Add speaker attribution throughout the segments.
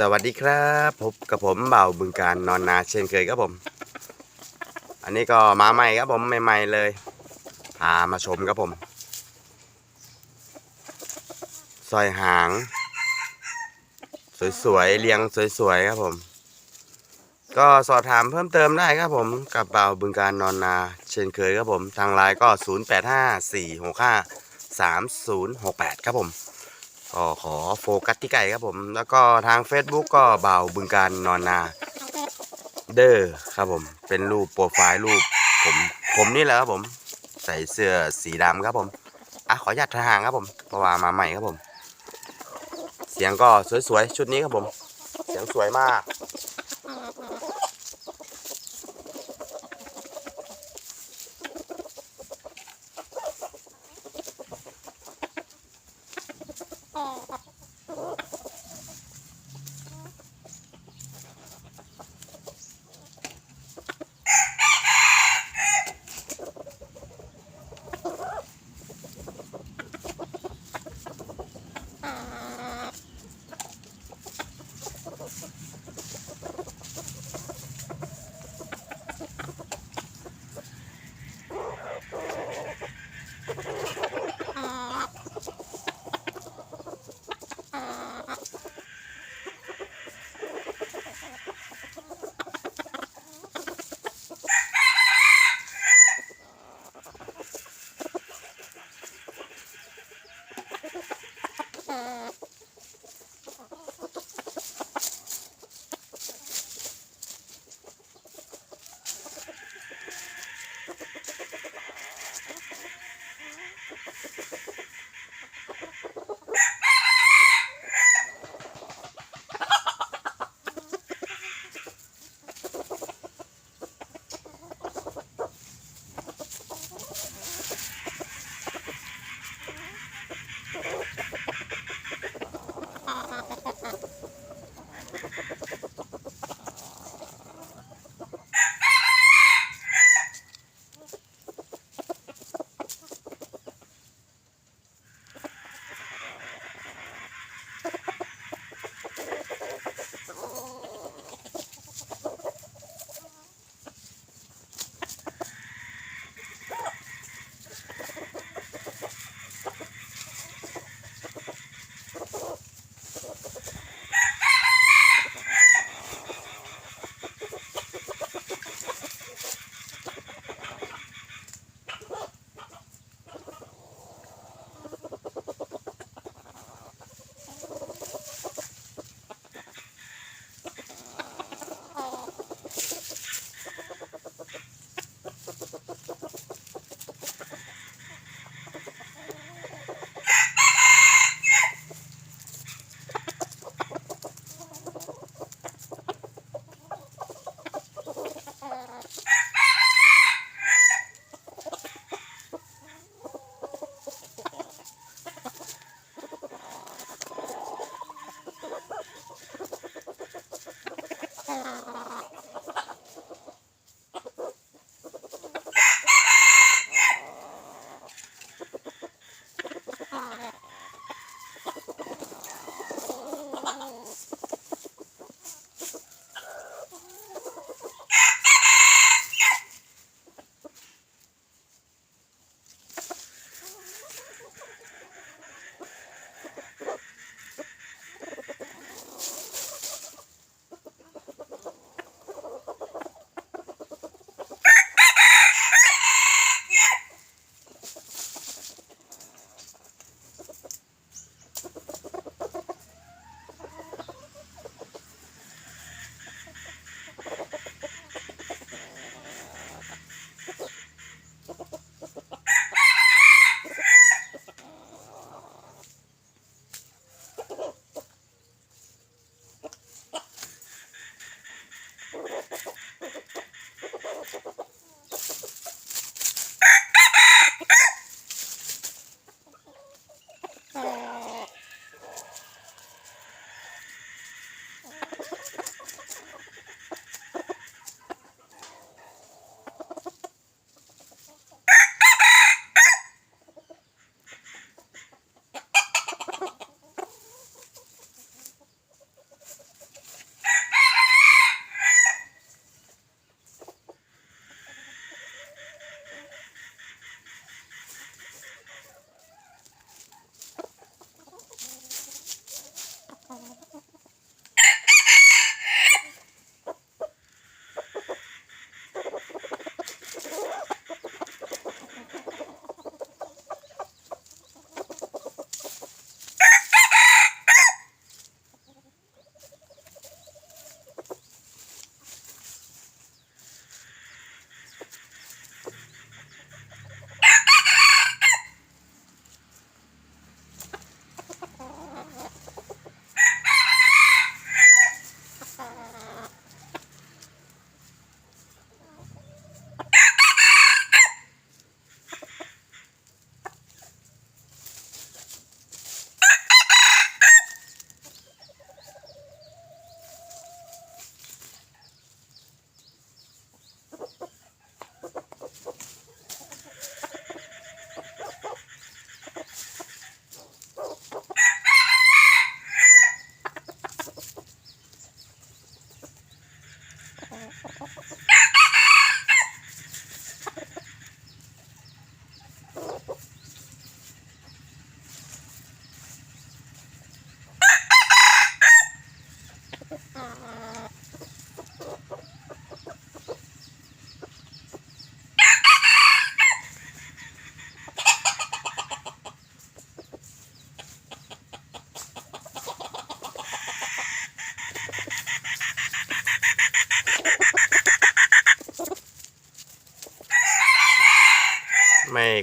Speaker 1: สวัสดีครับพบกับผมเบ่าบึงการนอนนาเช่นเคยครับผม อันนี้ก็มาใหม่ครับผมใหม่ๆเลยพามาชมครับผมซอยหาง สวยๆเรียงสวยๆครับผม ก็สอบถามเพิ่มเติมได้ครับผม กับเบ่าบึงการนอนนาเช่นเคยครับผม ทางไลน์ก็ 0854653068 ครับผม ก็ขอโฟกัสที่ไก่ครับผม แล้วก็ทาง Facebook ก็เบาวบึงการนอนนาเดอร์ครับผม เป็นรูปโปรไฟล์รูปผมผมนี่แหละครับผม ใส่เสื้อสีดำครับผมอะขออนุญาตทางครับผมเพราะว่ามาใหม่ครับผม เสียงก็สวยๆชุดนี้ครับผม เสียงสวยมาก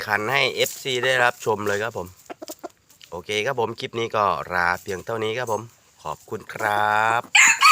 Speaker 1: คันให้ FC ได้รับชมเลยครับผม โอเคครับผมคลิปนี้ก็ลาเพียงเท่านี้ครับผม ขอบคุณครับ